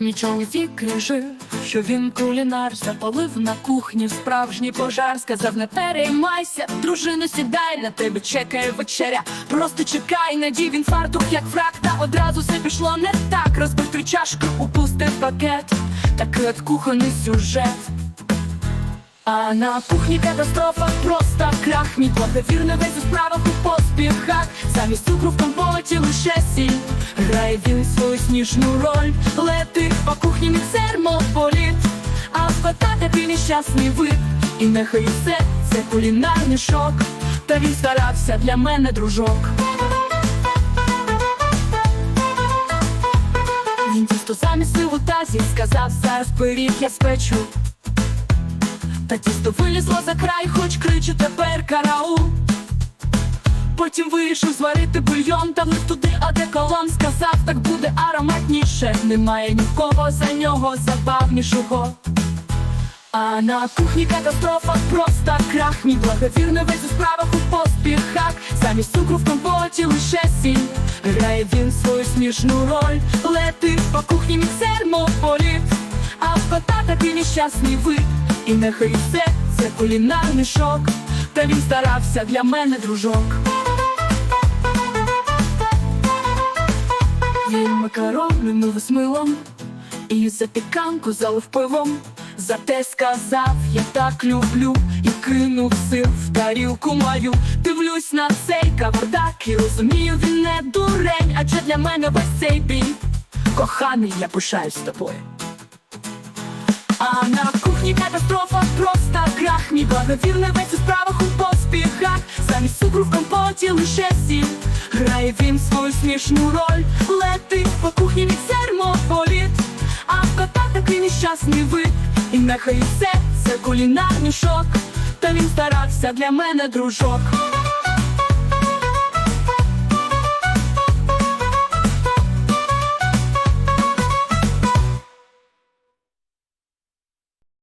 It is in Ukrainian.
Мій чоловік крижив, що він кулінар запалив на кухні справжній пожар. Сказав, не переймайся, дружина, сідай, на тебе чекає вечеря. Просто чекай, надій він фартух, як фрак, та одразу все пішло не так. Розбив три чашки, упустив пакет, такий от кухонний сюжет. А на кухні катастрофа, просто крах Мій благовірний весь у справах у поспіхах Замість цукру в компоті лише сіль Грає він свою сніжну роль Летить по кухні міксер, мов політ А в кота такий нещасний вид. І нехай все, це кулінарний шок. Та він старався для мене, дружок. Він тісто замісив у тазі Сказав, зараз пиріг я спечу та тісто вилізло за край, хоч кричу тепер караул. Потім вирішив зварити бульйон та влив туди одеколон. Сказав, так буде ароматніше, немає нікого за нього забавнішого. А на кухні катастрофа, просто крах. Мій благовірний весь у справах у поспіхах. Замість цукру в компоті лише сіль. Грає він свою смішну роль. Летить по кухні міксер, мов А в кота такий нещасний вид І нехай все, це кулінарний шок. Та він старався для мене, дружок макарони з милом І запіканку залив пивом. Зате сказав, я так люблю І кинув сир в тарілку мою. Дивлюсь на цей кавардак І розумію, він не дурень Адже для мене весь цей бій. Коханий, я пишаюсь з тобою. А на кухні катастрофа, просто крах Мій благовірний весь у справах Замість цукру в компоті лише сіль Грає він свою смішну роль. Летить по кухні від термополіт, політ А в кота такий нещасний вид. І нехай все, це кулінарний шок. Та він старався для мене, дружок